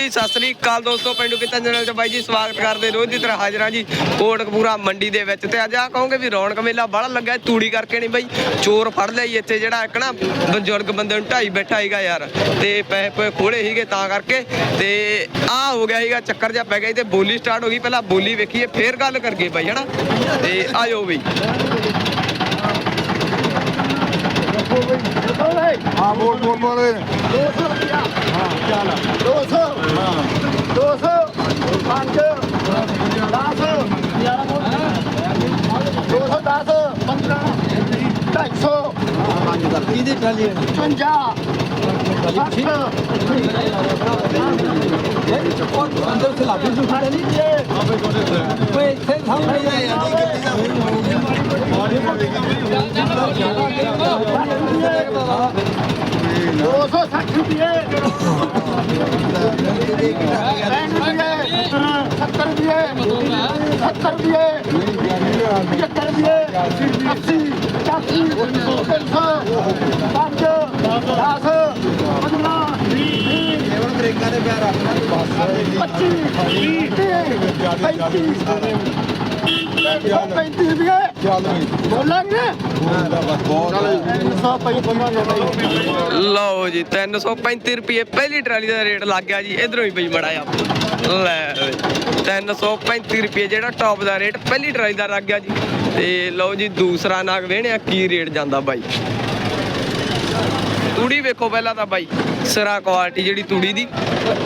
ਜੀ, ਸਤਿ ਸ੍ਰੀ ਅਕਾਲ ਦੋਸਤੋ, ਪਿੰਡੂ ਕਿਤਾ ਚੈਨਲ ਤੇ ਬਾਈ ਜੀ ਸਵਾਗਤ ਕਰਦੇ ਰੋਜ਼ ਦੀ ਤਰ੍ਹਾਂ ਹਾਜ਼ਰਾਂ ਜੀ ਕੋਟਕਪੂਰਾ ਮੰਡੀ ਦੇ ਵਿੱਚ। ਤੇ ਅੱਜ ਆ ਕਹੋਗੇ ਵੀ ਰੌਣਕ ਮੇਲਾ ਬੜਾ ਲੱਗਾ, ਤੂੜੀ ਕਰਕੇ ਨਹੀਂ ਬਾਈ, ਚੋਰ ਫੜ ਲਿਆ ਇੱਥੇ ਜਿਹੜਾ ਇੱਕ ਨਾ ਬਜ਼ੁਰਗ ਬੰਦੇ ਨੂੰ ਢਾਈ ਬੈਠਾ ਸੀਗਾ ਯਾਰ, ਤੇ ਪੈਸੇ ਪਏ ਖੋਲੇ ਸੀਗੇ ਤਾਂ ਕਰਕੇ। ਤੇ ਆ ਹੋ ਗਿਆ ਸੀਗਾ, ਚੱਕਰ ਜਿਹਾ ਪੈ ਗਿਆ ਸੀ ਤੇ ਬੋਲੀ ਸਟਾਰਟ ਹੋ ਗਈ, ਪਹਿਲਾਂ ਬੋਲੀ ਵੇਖੀਏ, ਫੇਰ ਗੱਲ ਕਰਗੇ ਬਾਈ, ਹਨਾ? ਤੇ ਆਇਓ ਬਈ ਹਾਂ ਬੋਲ ਬੋਲ ਬੋਲ। 200 ਰੁਪਿਆ ਹਾਂ? ਚੱਲ 200 ਹਾਂ 200 5 10 210 15 250 ਪੰਜ ਕਰ ਕਿਹਦੇ ਟਾਲੀ 50 60 अंदर से लाठी से उठा नहीं कोई इससे हम नहीं है दो सौ साठ रुपये सत्तर रुपये सत्तर रुपये पचहत्तर रुपये अस्सी पचासी तीन सौ पाँच दस 25 30 35 35 ਲਓ ਜੀ 335 ਰੁਪਏ ਪਹਿਲੀ ਟਰਾਲੀ ਦਾ ਰੇਟ ਲੱਗ ਗਿਆ ਜੀ, ਇਧਰੋਂ ਹੀ ਬਈ ਮੜਾ ਆ ਲੈ 335 ਰੁਪਏ ਜਿਹੜਾ ਟੌਪ ਦਾ ਰੇਟ ਪਹਿਲੀ ਟਰਾਲੀ ਦਾ ਲੱਗ ਗਿਆ ਜੀ। ਤੇ ਲਓ ਜੀ, ਦੂਸਰਾ ਨਾਗ ਵੇਣਿਆ ਕੀ ਰੇਟ ਜਾਂਦਾ ਬਾਈ। ਤੂੜੀ ਵੇਖੋ ਪਹਿਲਾਂ ਤਾਂ ਬਾਈ। ਸਿਰਾ ਕੁਆਲਿਟੀ ਜਿਹੜੀ ਤੂੜੀ ਦੀ।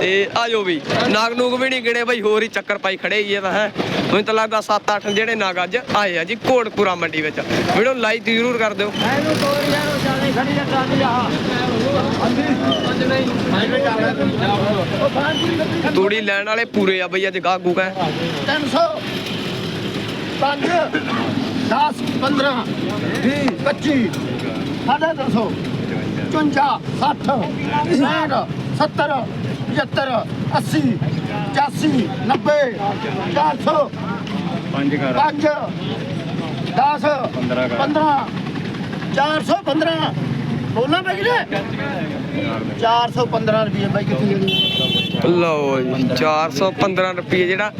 ਤੇ ਆ ਜਾਓ ਵੀ ਨਾਗ ਨੂਗ ਵੀ ਨਹੀਂ ਗਿਣੇ ਬਾਈ ਹੋਰ ਹੀ ਚੱਕਰ ਪਾਈ ਖੜੇ ਹੀ ਇਹ ਤਾਂ ਹੈ। ਮੈਨੂੰ ਤਾਂ ਲੱਗਦਾ 7-8 ਜਿਹੜੇ ਨਾਗ ਅੱਜ ਆਏ ਆ ਜੀ ਕੋਟਪੂਰਾ ਮੰਡੀ ਵਿੱਚ। ਵੀਡੀਓ ਲਾਈਕ ਜ਼ਰੂਰ ਕਰ ਦਿਓ। ਤੂੜੀ ਲੈਣ ਵਾਲੇ ਪੂਰੇ ਆ ਬਈ ਅੱਜ ਗਾਹ ਗੂਗਾ ਤਿੰਨ ਸੌ ਪੰਜ 10 15 20 25 ਸਾਢੇ ਤਿੰਨ ਸੌ। 55 60 65 70 75 80 85 90 400 ਪੰਜ ਕਰ 5 10 15 415 ਬੋਲਾਂ ਬਾਈ ਜੀ 415 ਰੁਪਏ ਬਾਈ ਕਿੱਥੇ ਗਈ ਲਓ ਜੀ 415 ਰੁਪਏ ਜਿਹੜਾ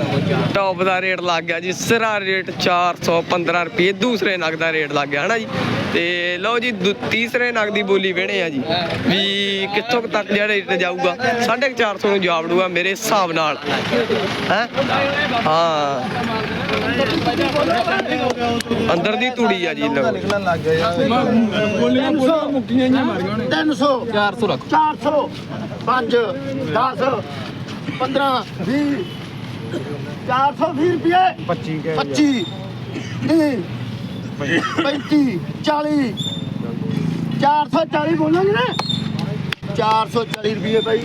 ਟੌਪ ਦਾ ਰੇਟ ਲੱਗ ਗਿਆ ਜੀ ਸਿਰਾ ਰੇਟ 415 ਰੁਪਏ ਦੂਸਰੇ ਨਗ ਦਾ ਰੇਟ ਲੱਗ ਗਿਆ ਹਨਾ ਜੀ? ਤੇ ਲਓ ਜੀ ਤੀਸਰੇ ਨਗ ਦੀ ਬੋਲੀ ਵੇਣੇ ਆ ਜੀ ਵੀ ਕਿੱਥੋਂ ਕੁ ਤੱਕ ਜਿਹੜਾ ਰੇਟ ਜਾਊਗਾ? 450 ਨੂੰ ਜਾਵੜੂਗਾ ਮੇਰੇ ਹਿਸਾਬ ਨਾਲ ਹੈ? ਹਾਂ। ਅੰਦਰ ਦੀ ਤੂੜੀ ਆ ਜੀ ਲਓ ਨਿਕਲਣ ਲੱਗ ਗਿਆ ਯਾਰ ਬੋਲੀਆਂ ਬੋਲੀਆਂ ਮੁੱਕੀਆਂ ਹੀ ਮਾਰ ਗਏ 300 400 ਰੱਖ। 400 5 10 15 20 420 ਰੁਪਏ। 25 ਕੇ 25 30 35 40 440 ਬੋਲਾਂਗੇ ਨਾ 440 ਰੁਪਏ ਬਾਈ।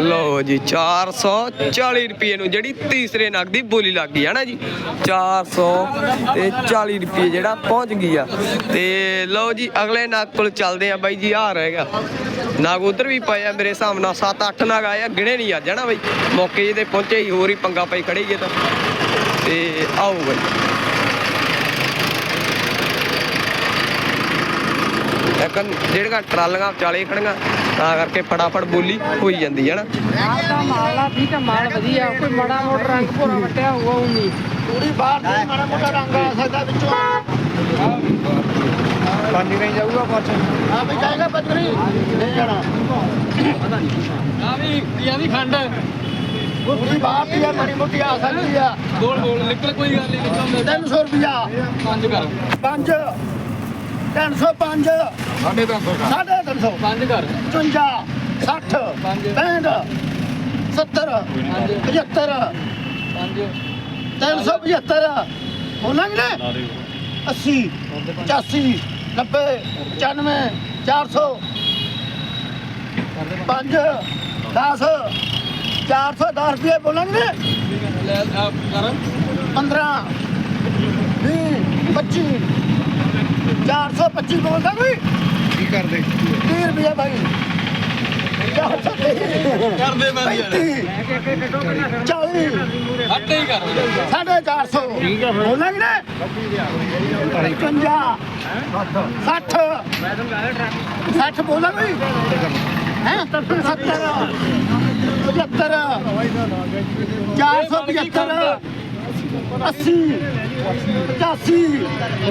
ਲਓ ਜੀ 440 ਰੁਪਏ ਨੂੰ ਜਿਹੜੀ ਤੀਸਰੇ ਨਗ ਦੀ ਬੋਲੀ ਲੱਗ ਗਈ ਹੈ ਨਾ ਜੀ 400 ਤੇ 40 ਰੁਪਏ ਜਿਹੜਾ ਪਹੁੰਚ ਗਈ ਆ। ਤੇ ਲਓ ਜੀ, ਅਗਲੇ ਨਗ ਕੋਲ ਚੱਲਦੇ ਆ ਬਾਈ ਜੀ ਆ ਰਹਿ ਗਿਆ ਉਧਰ ਵੀ ਪਏ ਆ ਮੇਰੇ ਹਿਸਾਬ ਨਾਲ 7-8 ਨਗ ਆਏ ਆ, ਗਿਣੇ ਨਹੀਂ ਅੱਜ, ਹਨਾ ਬਾਈ? ਮੌਕੇ ਤੇ ਪਹੁੰਚੇ ਹੀ ਹੋਰ ਹੀ ਪੰਗਾ ਪਈ ਖੜੇ ਹੀ ਤਾਂ। ਤੇ ਆਓ ਬਾਈ। ਇੱਕ ਜਿਹੜੀਆਂ ਟਰਾਲੀਆਂ ਵਿਚਾਲੇ ਖੜੀਆਂ। ਤਾਂ ਕਰਕੇ ਫਟਾਫਟ ਬੋਲੀ ਹੋਈ ਜਾਂਦੀ ਹੈ ਨਾ। ਮਾਲ ਤਾਂ ਮਾਲ ਆ ਠੀਕ ਆ ਮਾਲ ਵਧੀਆ। ਕੋਈ ਮੜਾ ਮੋੜ ਰੰਗ ਭੋਰਾ ਵਟਿਆ ਹੋਊਗਾ ਉਹ ਨਹੀਂ। ਪੂਰੀ ਬਾਹਰ ਦੇ ਮਾੜਾ ਮੋਟਾ ਰੰਗ ਆ ਸਕਦਾ ਵਿੱਚੋਂ। ਪੰਜ ਨਹੀਂ ਜਾਊਗਾ ਪਾਛੇ ਹਾਂ ਵੀ ਜਾਏਗਾ ਬੱਦਰੀ ਨਹੀਂ ਜਾਣਾ। ਆ ਵੀ ਪੀਆਂ ਦੀ ਖੰਡ। ਪੂਰੀ ਬਾਹਰ ਦੀ ਆ ਮਾੜੀ ਮੋਟੀ ਆ ਸਕਦੀ ਆ। ਬੋਲ ਬੋਲ ਨਿਕਲ ਕੋਈ ਗੱਲ ਨਹੀਂ ਨਿਕਲ 300 ਰੁਪਿਆ ਪੰਜ ਕਰ। 5 305 ਸਾਢੇ 300 ਸਾਢੇ 300 ਪੰਜ ਕਰ 55 60 65 70 75 ਪੰਜ। 375 ਬੋਲਾਂਗੇ ਨਾ 80 85 90 95 400 5 10 410 ਰੁਪਏ। ਬੋਲਾਂਗੇ ਨਾ ਲੈ ਆ ਕਰ। 15 20 25 425 ਬੋਲਦਾ ਕੋਈ? ਕੀ ਕਰਦੇ? 30 ਰੁਪਏ ਭਾਈ 430 ਕਰਦੇ ਮੈਂ 35 40 ਹੱਟੇ ਹੀ ਕਰ ਸਾਢੇ 400 ਬੋਲਾਂਗੇ ਨਾ 55 60 60 ਬੋਲਾਂਗੇ ਹੈ? 70 75 475 80 85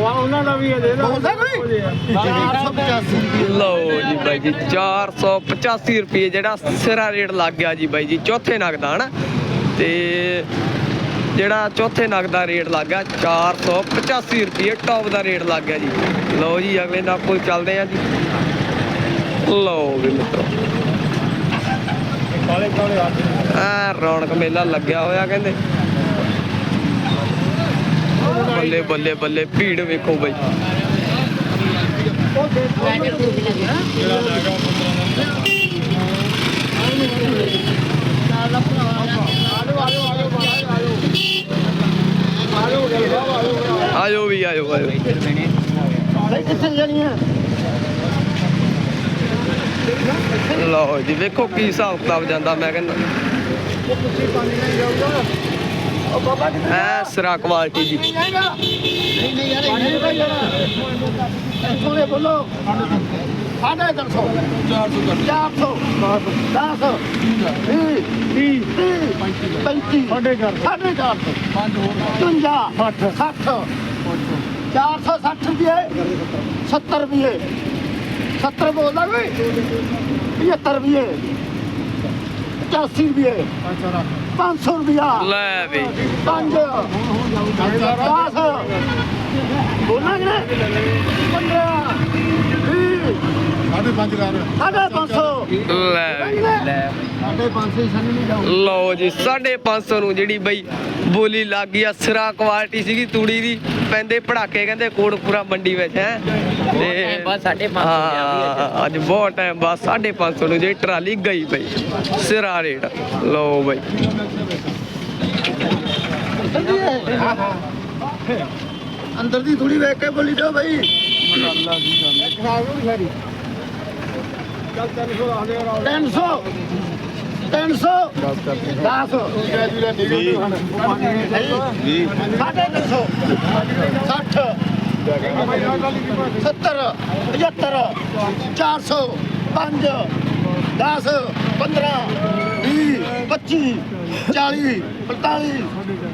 ਉਹਨਾਂ ਦਾ ਵੀ ਹੈ ਦੇ ਬੋਲਦਾ ਕੋਈ? 485 ਲਓ ਜੀ ਬਾਈ ਜੀ 485 ਰੁਪਏ ਜਿਹੜਾ ਸਿਰਾ ਰੇਟ ਲੱਗ ਗਿਆ ਜੀ ਬਾਈ ਜੀ ਚੌਥੇ ਨਗ ਦਾ ਹਨਾ? ਤੇ ਜਿਹੜਾ ਚੌਥੇ ਨਗ ਦਾ ਰੇਟ ਲੱਗ ਗਿਆ 485 ਰੁਪਏ ਟੌਪ ਦਾ ਰੇਟ ਲੱਗ ਗਿਆ ਜੀ। ਲਓ ਜੀ ਅਗਲੇ ਨਗ ਕੋਲ ਚੱਲਦੇ ਆ ਜੀ। ਲਓ ਵੀ ਮਿੱਤਰੋ। ਆ ਰੌਣਕ ਮੇਲਾ ਲੱਗਿਆ ਹੋਇਆ ਕਹਿੰਦੇ। ਬੱਲੇ ਬੱਲੇ ਬੱਲੇ ਭੀੜ ਵੇਖੋ ਬਾਈ। ਆਜੋ ਵੀ, ਆਜੋ ਆਜੋ। ਲਓ ਜੀ, ਵੇਖੋ ਕੀ ਹਿਸਾਬ ਕਿਤਾਬ ਜਾਂਦਾ, ਮੈਂ ਕਹਿੰਦਾ। ਉਹ ਬਾਬਾ ਜੀ ਐ ਸਿਰਾ ਕੁਆਲਿਟੀ ਜੀ। ਨਹੀਂ ਨਹੀਂ ਨਹੀਂ ਯਾਰ ਨਹੀਂ ਜਾਣਾ ਇੱਥੋਂ ਦੇ ਬੋਲੋ ਸਾਢੇ ਤਿੰਨ ਸੌ ਚਾਰ ਸੌ ਦਸ ਵੀਹ ਤੀਹ ਪੈਂਤੀ ਸਾਢੇ ਚਾਰ ਸਾਢੇ ਚਾਰ ਸੌ ਪੰਜ ਹੋਰ 55 60 460 ਰੁਪਏ 70 ਰੁਪਏ 70 ਬੋਲਦਾ ਕੋਈ 75 ਰੁਪਏ 85 ਰੁਪਏ 500 ਰੁਪਿਆ ਲੈ ਵੀ। ਪੰਜ। ਦਸ। ਬੋਲਾਂ ਕਿ ਪੰਦਰਾਂ। ਵੀਹ ਲਓ ਜੀ 550 ਨੂੰ ਜਿਹੜੀ ਬਈ ਬੋਲੀ ਲੱਗ ਗਈ ਅਸਰਾ ਕੁਆਲਿਟੀ ਸੀਗੀ ਤੂੜੀ ਦੀ ਪੈਂਦੇ ਪੜਾਕੇ ਕਹਿੰਦੇ ਕੋਟਪੂਰਾ ਮੰਡੀ ਵਿੱਚ ਹੈ। ਤੇ ਬਸ 550 ਹਾਂ ਅੱਜ ਬਹੁਤ ਟਾਈਮ ਬਾਅਦ 550 ਨੂੰ ਜਿਹੜੀ ਟਰਾਲੀ ਗਈ ਬਈ ਸਿਰਾ ਰੇਟ। ਲਓ ਬਈ। ਅੰਦਰ ਦੀ ਥੋੜੀ ਵੇਖ ਕੇ ਬੋਲੀ ਦੋ ਭਾਈ ਅੱਲਾ ਦੀ। ਗੱਲ ਖਰਾਬ ਹੋ ਗਈ ਸਾਰੀ। 300 300 10 ਵੀਹ 350 60 70 75 400 5 10 15 20 25 40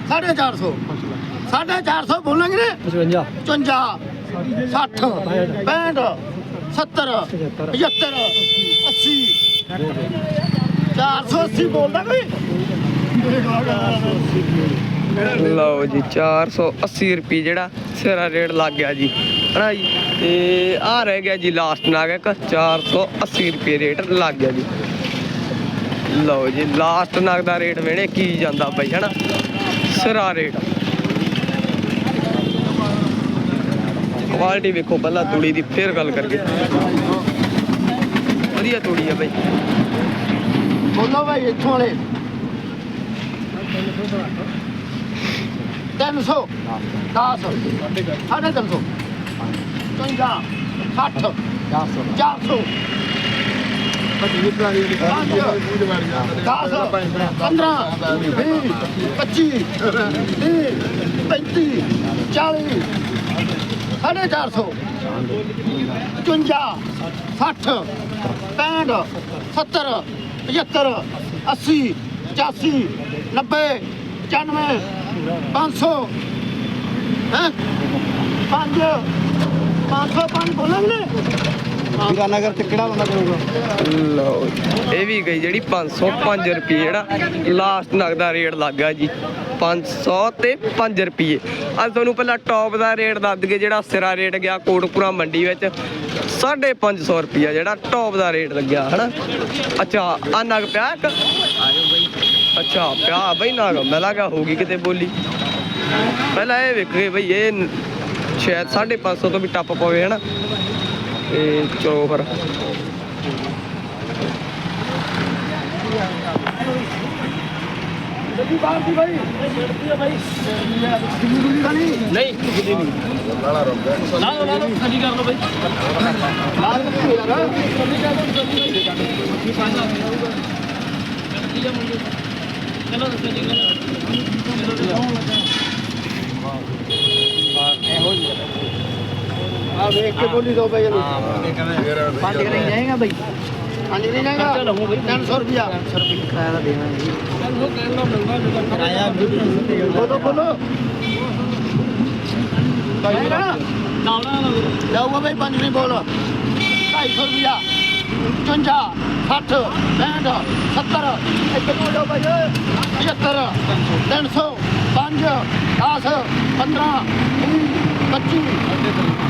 45 450 450 ਬੋਲਾਂਗੇ ਨੇ 55 60 65 70 75 80 480 ਬੋਲਦਾ ਕੋਈ? ਲਓ ਜੀ 480 ਰੁਪਏ ਜਿਹੜਾ ਸਿਰਾ ਰੇਟ ਲੱਗ ਗਿਆ ਜੀ। ਹਨਾ ਜੀ? ਤੇ ਆ ਰਹਿ ਗਿਆ ਜੀ ਲਾਸਟ ਨਾਗ ਇੱਕ 480 ਰੁਪਏ ਰੇਟ ਲੱਗ ਗਿਆ ਜੀ। ਲਓ ਜੀ ਲਾਸਟ ਨਾਗ ਦਾ ਰੇਟ ਵੇਣੇ ਕੀ ਜਾਂਦਾ ਬਈ ਹਨਾ? ਸਿਰਾ ਰੇਟ। ਕੁਆਲਿਟੀ ਵੇਖੋ, ਪਹਿਲਾਂ ਤੂੜੀ ਦੀ ਫੇਰ ਗੱਲ ਕਰਕੇ ਵਧੀਆ ਤੂੜੀ ਆ ਬਾਈ। ਬੋਲੋ ਬਾਈ, ਇੱਥੋਂ ਵਾਲੇ। 300 10 ਸਾਢੇ 300 ਚੰਗਾ 60 400 400 ਪੱਚੀ ਪਲਾਈ ਦੀ ਪੰਜ। ਦਸ। ਪੰਦਰਾਂ। ਵੀਹ। ਪੱਚੀ। ਤੀਹ। ਪੈਂਤੀ। ਚਾਲੀ। 450 55 60 65 70 75 80 ਪਚਾਸੀ 90 95 500 ਹੈ? 5 500 ਪੰਜ ਬੋਲਣਗੇ ਹੀਰਾਨਗਰ ਚ ਕਿਹੜਾ ਬੰਦਾ ਕਰੂਗਾ? ਇਹ ਵੀ ਗਈ ਜਿਹੜੀ 505 ਰੁਪਏ ਜਿਹੜਾ ਲਾਸਟ ਨਗਦਾ ਦਾ ਰੇਟ ਲੱਗਾ ਜੀ। 500 ਤੇ 5 ਰੁਪਏ ਅੱਜ ਤੁਹਾਨੂੰ ਪਹਿਲਾਂ ਟੌਪ ਦਾ ਰੇਟ ਦੱਸ ਦਈਏ, ਜਿਹੜਾ ਸਿਰਾ ਰੇਟ ਗਿਆ ਕੋਟਪੁਰਾ ਮੰਡੀ ਵਿੱਚ 550 ਰੁਪਿਆ ਜਿਹੜਾ ਟੌਪ ਦਾ ਰੇਟ ਲੱਗਿਆ, ਹਨਾ? ਅੱਛਾ ਆ ਨਗ ਪਿਆ ਇੱਕ? ਅੱਛਾ, ਪਿਆ ਬਈ ਨਗ, ਮੈਂ ਲੱਗਾ ਹੋਗੀ ਕਿਤੇ ਬੋਲੀ। ਪਹਿਲਾਂ ਇਹ ਵੇਖੇ ਬਈ, ਇਹ ਨ- ਸ਼ਾਇਦ 550 ਤੋਂ ਵੀ ਟੱਪ ਪਵੇ, ਹਨਾ? ਤੇ ਚਲੋ ਫਿਰ। ਬਾਹਰ ਦੀ ਕਿੰਨੀ ਦਾ ਨਹੀਂ ਨਹੀਂ ਨਹੀਂ। ਲਾ ਲਾ ਕਰ ਬਈ। ਲਾਲ ਚਲੋ ਜਲਦੀ ਆ ਵੇਖ ਕੇ ਬੋਲੀ ਦੋ ਭਾਈ ਇਹਨੂੰ। ਪੰਜ ਕਰਾਈ ਜਾਏਗਾ ਬਈ। ਹਾਂਜੀ ਨਹੀਂ ਜਾਏਗਾ 300 ਰੁਪਿਆ 300 ਰੁਪਿਆ ਬੋਲੋ ਬੋਲੋ। ਜਾਊਗਾ ਬਈ ਪੰਜ ਨਹੀਂ ਬੋਲ। 250 ਰੁਪਿਆ 55 60 65 70 ਇੱਕ ਬੋਲੋ ਭਾਈ 75 300 5 10 15 20 25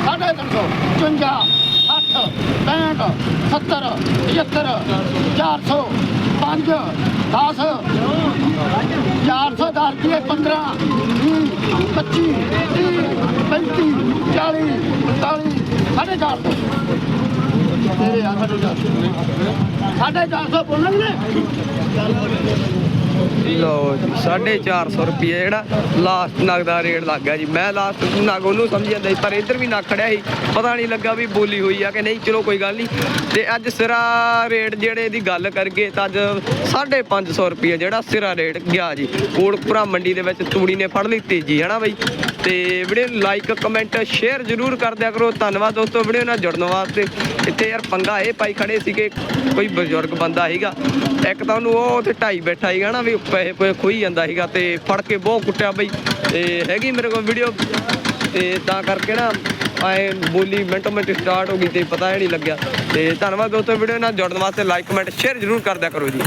ਸਾਢੇ 300 55 60 65 70 75 400 5 10 400 ਦਾ ਰੁਪਏ 15 20 25 30 35 40 45 ਸਾਢੇ 400 ਤੇਰੇ ਆ ਸਾਢੇ 400 ਸਾਢੇ 400 ਬੋਲਣਗੇ? ਲਓ ਜੀ 450 ਰੁਪਏ ਜਿਹੜਾ ਲਾਸਟ ਨਗ ਦਾ ਰੇਟ ਲੱਗ ਗਿਆ ਜੀ। ਮੈਂ ਲਾਸਟ ਨਗ ਉਹਨੂੰ ਸਮਝ ਜਾਂਦਾ ਪਰ ਇੱਧਰ ਵੀ ਨਗ ਖੜਿਆ ਸੀ। ਪਤਾ ਨਹੀਂ ਲੱਗਾ ਵੀ ਬੋਲੀ ਹੋਈ ਆ ਕਿ ਨਹੀਂ, ਚਲੋ ਕੋਈ ਗੱਲ ਨਹੀਂ। ਤੇ ਅੱਜ ਸਿਰਾ ਰੇਟ ਜਿਹੜੇ ਦੀ ਗੱਲ ਕਰਗੇ ਤਾਂ ਅੱਜ 550 ਰੁਪਏ ਜਿਹੜਾ ਸਿਰਾ ਰੇਟ ਗਿਆ ਜੀ। ਕੋਟਪੁਰਾ ਮੰਡੀ ਦੇ ਵਿੱਚ ਤੂੜੀ ਨੇ ਫੜ ਲਈ ਤੇਜੀ, ਹਨਾ ਬਈ? ਤੇ ਵੀਡੀਓ ਨੂੰ ਲਾਈਕ ਕਮੈਂਟ ਸ਼ੇਅਰ ਜ਼ਰੂਰ ਕਰ ਦਿਆ ਕਰੋ। ਧੰਨਵਾਦ ਦੋਸਤੋ, ਵੀਡੀਓ ਨਾਲ ਜੁੜਨ ਵਾਸਤੇ। ਇੱਥੇ ਯਾਰ ਪੰਗਾ ਇਹ ਪਾਈ ਖੜੇ ਸੀਗੇ, ਕੋਈ ਬਜ਼ੁਰਗ ਬੰਦਾ ਸੀਗਾ। ਇੱਕ ਤਾਂ ਉਹਨੂੰ ਉਹ ਉੱਥੇ ਢਾਈ ਬੈਠਾ ਸੀਗਾ ਨਾ ਵੀ ਪੈਸੇ ਪਏ ਖੋਈ ਜਾਂਦਾ ਸੀਗਾ ਤੇ ਫੜ ਕੇ ਬਹੁਤ ਕੁੱਟਿਆ ਬਈ। ਤੇ ਹੈਗੀ ਮੇਰੇ ਕੋਲ ਵੀਡੀਓ ਤੇ ਤਾਂ ਕਰਕੇ ਨਾ ਆਏ ਬੋਲੀ ਮਿੰਟੋ ਮਿੰਟ ਸਟਾਰਟ ਹੋ ਗਈ ਤੇ ਪਤਾ ਹੀ ਨਹੀਂ ਲੱਗਿਆ। ਤੇ ਧੰਨਵਾਦ ਦੋਸਤੋ ਵੀਡੀਓ ਨਾਲ ਜੁੜਨ ਵਾਸਤੇ ਲਾਈਕ ਕਮੈਂਟ ਸ਼ੇਅਰ ਜ਼ਰੂਰ ਕਰਦਿਆ ਕਰੋ ਜੀ।